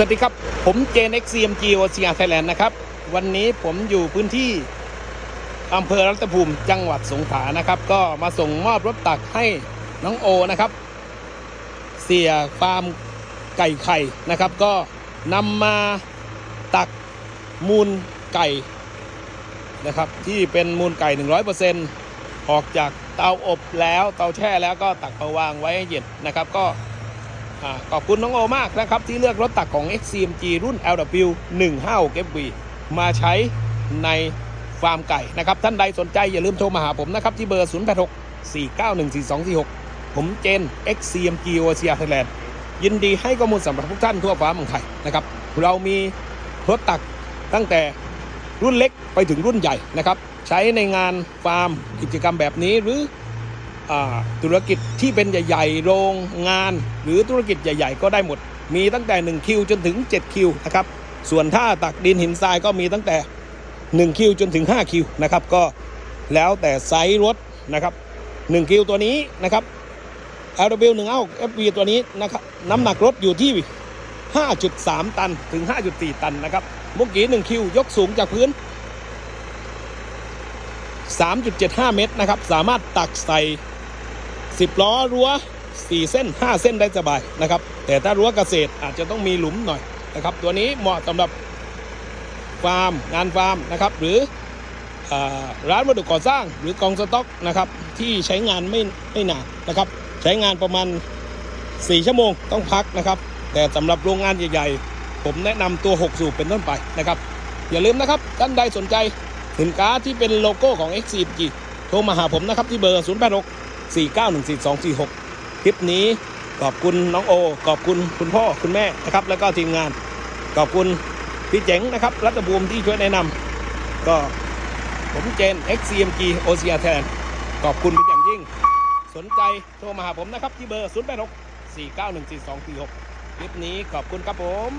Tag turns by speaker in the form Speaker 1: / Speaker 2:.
Speaker 1: สวัสดีครับ ผมเจน XCMG OCR Thailand นนะครับ วันนี้ผมอยู่พื้นที่อำเภอรัตภูมิจังหวัดสงขลานะครับ ก็มาส่งมอบรถตักให้น้องโอนะครับ เสียฟาร์มไก่ไข่นะครับ ก็นำมาตักมูลไก่นะครับ ที่เป็นมูลไก่ 100%ออกจากเตาอบแล้วเตาแช่แล้วก็ตักมาวางไว้ให้เย็นนะครับ ก็ ขอบคุณน้องโอมากนะครับ ที่เลือกรถตักของ XCMG รุ่น LW 156 FV มาใช้ในฟาร์มไก่นะครับ ท่านใดสนใจอย่าลืมโทรมาหาผมนะครับ ที่เบอร์ 086 491 4246 ผมเจน XCMG o c r Thailand ยินดีให้ข้อมูลสำหรับทุกท่านทั่วฟ้าเมืองไทยนะครับ เรามีรถตักตั้งแต่รุ่นเล็กไปถึงรุ่นใหญ่นะครับ ใช้ในงานฟาร์มกิจกรรมแบบนี้หรือ ธุรกิจที่เป็นใหญ่ๆ โรงงาน หรือธุรกิจใหญ่ ๆ ก็ได้หมด มีตั้งแต่1คิวจนถึง7คิวนะครับ ส่วนถ้าตักดินหินทรายก็มีตั้งแต่1คิวจนถึง5คิวนะครับ ก็แล้วแต่ไซส์รถนะครับ1คิวตัวนี้นะครับ LW 1 9 FV ตัวนี้นะครับน้ำหนักรถอยู่ที่ 5.3 ตันถึง 5.4 ตันนะครับเมื่อกี้1คิวยกสูงจากพื้น 3.75 เมตรนะครับ สามารถตักใส่ 10 ล้อรั้ว 4 เส้น 5 เส้นได้สบายนะครับ แต่ถ้ารั้วเกษตรอาจจะต้องมีหลุมหน่อยนะครับ ตัวนี้เหมาะสำหรับฟาร์มงานฟาร์มนะครับ หรืออร้านวัสดุก่อสร้างหรือกองสต็อกนะครับที่ใช้งานไม่ไม่นานนะครับ ใช้งานประมาณ 4 ชั่วโมงต้องพักนะครับ แต่สำหรับโรงงานใหญ่ๆ ผมแนะนำตัว 6 สูบเป็นต้นไปนะครับ อย่าลืมนะครับ ท่านใดสนใจสินค้าที่เป็นโลโก้ของ XCG โทรมาหาผมนะครับที่เบอร์ 086 4914246 คลิปนี้ขอบคุณน้องโอ ขอบคุณคุณพ่อคุณแม่นะครับ แล้วก็ทีมงาน ขอบคุณพี่เจ๋งนะครับ รัตภูมที่ช่วยแนะนำก็ผมเจน XCMG OCR แทนขอบคุณเป็นอย่างยิ่ง สนใจโทรมาหาผมนะครับ ที่เบอร์ 086 4914246 คลิปนี้ขอบคุณครับผม